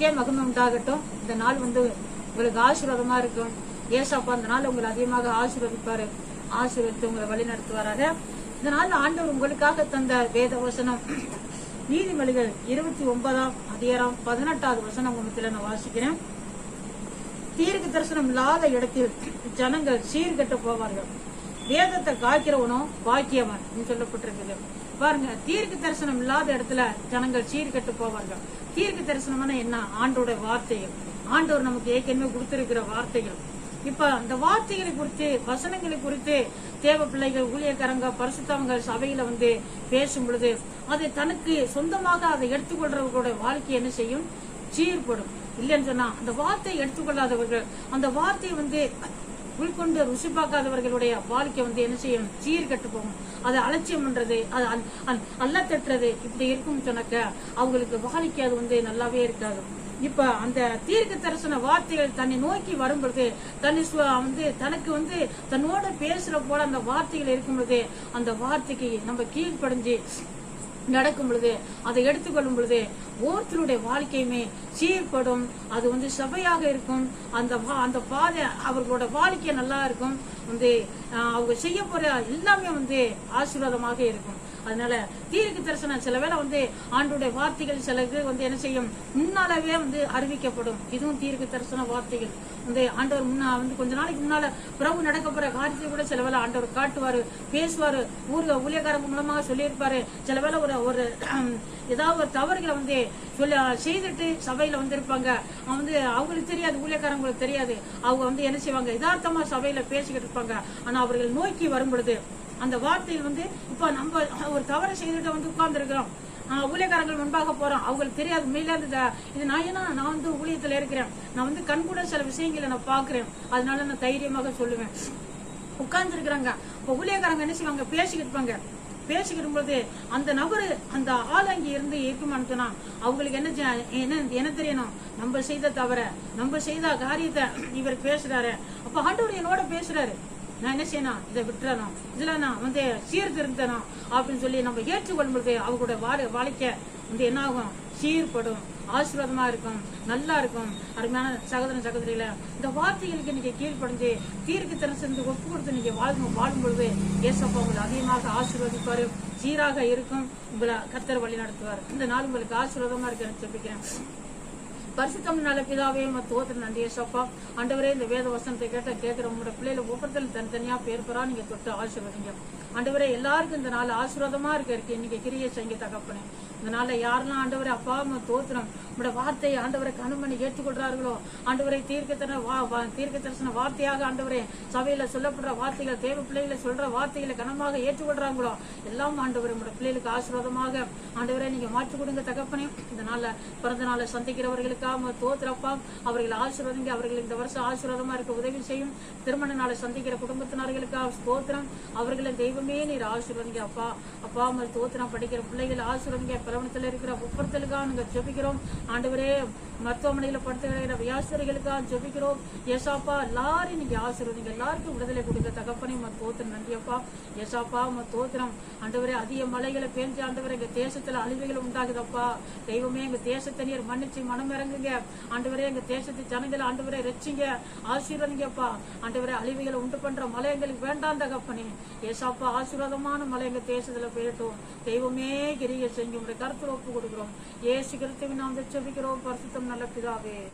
உண்டாகட்டும். இந்த நாள் வந்து உங்களுக்கு ஆசீர்வாதமா இருக்கும். ஏசாப்பா அந்த நாள் உங்களை அதிகமாக ஆசீர்வதிப்பாரு. ஆசீர்வதித்து உங்களை வழி நடத்துவாராக. இந்த நாள் ஆண்டவர் உங்களுக்காக தந்த வேத வசனம். நீதிமொழிகள் இருபத்தி ஒன்பதாம் அதிகாரம் பதினெட்டாவது வசனம் உங்களுக்கு நான் வாசிக்கிறேன். தீர்க்க தரிசனம் இல்லாத இடத்தில் ஜனங்கள் சீர்கட்டு போவார்கள். வேதத்தை காய்க்கிறவனும் பாக்கியவன் சொல்லப்பட்டிருக்குது. பாருங்க தீர்க்க தரிசனம் இல்லாத இடத்துல ஜனங்கள் சீர்கட்டு போவார்கள். தீர்க்க தரிசனம்னா என்ன? ஆண்டோட வார்த்தைகள். ஆண்டவர் நமக்கு ஏற்கனவே கொடுத்திருக்கிற வார்த்தைகள். இப்ப அந்த வார்த்தைகளை குறித்து வசனங்களை குறித்து தேவ பிள்ளைகள் ஊழியக்காரங்க பரிசுத்தவங்க சபையில வந்து பேசும் பொழுது அது தனக்கு சொந்தமாக அதை எடுத்துக்கொள்றவர்களோட வாழ்க்கை என்ன செய்யும்? சீர்படும். இல்லைன்னு சொன்னா அந்த வார்த்தையை எடுத்துக்கொள்ளாதவர்கள் அந்த வார்த்தையை வந்து உள்கொண்டு ருசி பார்க்காதவர்களுடைய வாழ்க்கை வந்து என்ன செய்யும்? சீர் போகும் அதை அலட்சியம் பண்றது அது அல்ல தட்டுறது இப்படி இருக்கும் சொன்னாக்க அவங்களுக்கு வாழ்க்கை அது வந்து நல்லாவே இருக்காது. இப்ப அந்த தீர்க்க தரிசன வார்த்தைகள் தன்னை நோக்கி வரும் பொழுது தன்னை வந்து தனக்கு வந்து தன்னோட பேசுற போல அந்த வார்த்தைகள் இருக்கும் பொழுது அந்த வார்த்தைக்கு நம்ம கீழ்ப்படைஞ்சு நடக்கும் பொழுது அதை எடுத்துக்கொள்ளும் பொழுது ஒவ்வொருத்தருடைய வாழ்க்கையுமே சீர்படும் அது வந்து சபையாக இருக்கும். அந்த அந்த பாதை அவர்களோட வாழ்க்கை நல்லா இருக்கும். வந்து அவங்க செய்ய போற எல்லாமே வந்து ஆசீர்வாதமாக இருக்கும். அதனால தீர்க்க தரிசனம் சில வேளை வந்து ஆண்டுடைய வார்த்தைகள் சில வந்து என்ன செய்யும்? முன்னாலவே வந்து அறிவிக்கப்படும். இதுவும் தீர்க்க தரிசன வார்த்தைகள். வந்து ஆண்டவர் முன்னா வந்து கொஞ்ச நாளைக்கு முன்னால பிரபு நடக்க போற காரியத்தை கூட சில வேளை ஆண்டவர் காட்டுவாரு பேசுவாரு. ஊர்ல ஊழியக்காரங்க மூலமாக சொல்லியிருப்பாரு. சில வேளை ஒரு ஒரு ஏதாவது ஒரு தவறுகளை வந்து சொல்ல செய்துட்டு சபை சபையில வந்திருப்பாங்க. அவன் வந்து அவங்களுக்கு தெரியாது ஊழியக்காரங்களுக்கு தெரியாது. அவங்க வந்து என்ன செய்வாங்க? யதார்த்தமா சபையில பேசிக்கிட்டு இருப்பாங்க. ஆனா அவர்கள் நோக்கி வரும் பொழுது அந்த வார்த்தையில் வந்து இப்ப நம்ம ஒரு தவறு செய்துட்டு வந்து உட்கார்ந்து இருக்கிறோம் ஊழியக்காரங்கள் முன்பாக போறோம். அவங்களுக்கு தெரியாது உண்மையில இது. நான் ஏன்னா நான் வந்து ஊழியத்துல இருக்கிறேன். நான் வந்து கண்கூட சில விஷயங்களை நான் பாக்குறேன் அதனால நான் தைரியமாக சொல்லுவேன். உட்கார்ந்து இருக்கிறாங்க இப்ப ஊழியக்காரங்க என்ன செய்வாங்க? பேசிக்கிட்டு இருப்பாங்க. பேசிக்கிடும் பொழுது அந்த நபரு அந்த ஆள் அங்கே இருந்து இருக்குமான்னு சொன்னா அவங்களுக்கு என்ன என்ன என்ன தெரியணும்? நம்ம செய்த தவற நம்ம செய்த காரியத்தை இவர் பேசுறாரு. அப்ப ஆண்டவர் என்னோட பேசுறாரு. நான் என்ன செய்யணும்? இதை விட்டுறணும். இதுல நான் வந்து சீர்திருந்தனும் அப்படின்னு சொல்லி நம்ம ஏற்றுக்கொள்ளும் பொழுது அவங்களோட வாழ வாழ்க்கை வந்து என்ன ஆகும் சீர்படும். ஆசீர்வாதமா இருக்கும் நல்லா இருக்கும். அருமையான சகோதரன் சகோதரிகள இந்த வார்த்தைகளுக்கு இன்னைக்கு கீழ்ப்படைஞ்சு தீர்க்கு தரிசனத்தை ஒப்பு கொடுத்து நீங்க வாழும் வாழும் பொழுது ஏசப்பா உங்களை அதிகமாக ஆசீர்வதிப்பாரு. சீராக இருக்கும். உங்களை கத்தர் வழி நடத்துவார். இந்த நாள் உங்களுக்கு ஆசீர்வாதமா இருக்கு சொல்லிக்கிறேன். பரிசுத்தம் நல்ல பிதாவே தோத்திர நன்றி ஏசப்பா ஆண்டவரே இந்த வேத வசனத்தை கேட்ட கேட்கிற உங்களோட பிள்ளைகளை ஒவ்வொருத்தரும் தனித்தனியா பேர் பெறா நீங்க தொட்டு ஆசீர்வதிங்க. ஆண்டவரே எல்லாருக்கும் இந்த நாள் ஆசீர்வாதமா இருக்க. இருக்கு இன்னைக்கு கிரியை செய்ய தகப்பனே. இந்த யாரெல்லாம் ஆண்டவரை அப்பா அம்மா தோத்திரம் உங்களோட வார்த்தையை ஆண்டவரை கண்மணி ஏற்றுக்கொள்றார்களோ ஆண்டவரை தீர்க்கத்தன வா- தீர்க்க தரிசன வார்த்தையாக ஆண்டவரே சபையில சொல்லப்படுற வார்த்தைகள் தேவ பிள்ளைகளை சொல்ற வார்த்தைகளை கனமாக ஏற்றுக்கொள்றாங்களோ எல்லாம் ஆண்டவரை உங்களோட பிள்ளைகளுக்கு ஆசீர்வாதமாக ஆண்டவரை நீங்க மாற்றி கொடுங்க தகப்பனே. இந்த பிறந்த நாளை சந்திக்கிறவர்களுக்காக தோத்திரப்பா அவர்கள் ஆசீர்வாதங்க அவர்கள் இந்த வருஷம் ஆசீர்வாதமா இருக்க உதவி செய்யும். திருமண நாளை சந்திக்கிற குடும்பத்தினர்களுக்காக தோத்திரம் அவர்களை தெய்வமே நீர் ஆசீர்வதிங்க அப்பா. அப்பா அம்மா தோத்திரம் படிக்கிற பிள்ளைகள் ஆசீர்வதிங்க பிரவணத்துல இருக்கிற ஒவ்வொருத்தலுக்காக நாங்கள் ஜெபிக்கிறோம். ஆண்டவரே மருத்துவமனையில படுத்துகிற வியாசரிகளுக்காக ஜெபிக்கிறோம். ஏசாப்பா எல்லாரையும் நீங்க ஆசீர்வதிங்க. எல்லாருக்கும் விடுதலை கொடுக்க தகப்பனே உங்க தோத்திரம். நன்றியப்பா. ஏசாப்பா உங்க தோத்திரம். ஆண்டவரே அதிக மலைகளை பேஞ்சு ஆண்டவரை எங்கள் தேசத்துல அழிவுகள் உண்டாகுதப்பா. தெய்வமே எங்க தேசத்தை நீர் மன்னிச்சு மனம் இறங்குங்க. ஆண்டவரே எங்கள் தேசத்து ஜனங்களை ஆண்டவரை ரட்சிங்க. ஆசீர்வதிங்கப்பா. ஆண்டவரே அழிவுகளை உண்டு பண்ற மலை எங்களுக்கு வேண்டாம் தகப்பனே. ஏசாப்பா ஆசீர்வாதமான மலை எங்க தேசத்துல போயிட்டோம் தெய்வமே கிரிய செஞ்சு உங்களுடைய கருத்துல ஒப்பு கொடுக்கிறோம். ஏசு கிறிஸ்துவின் நாம் செபிக்கிறோம். பரிசுத்தம் நல்ல பிதாவே.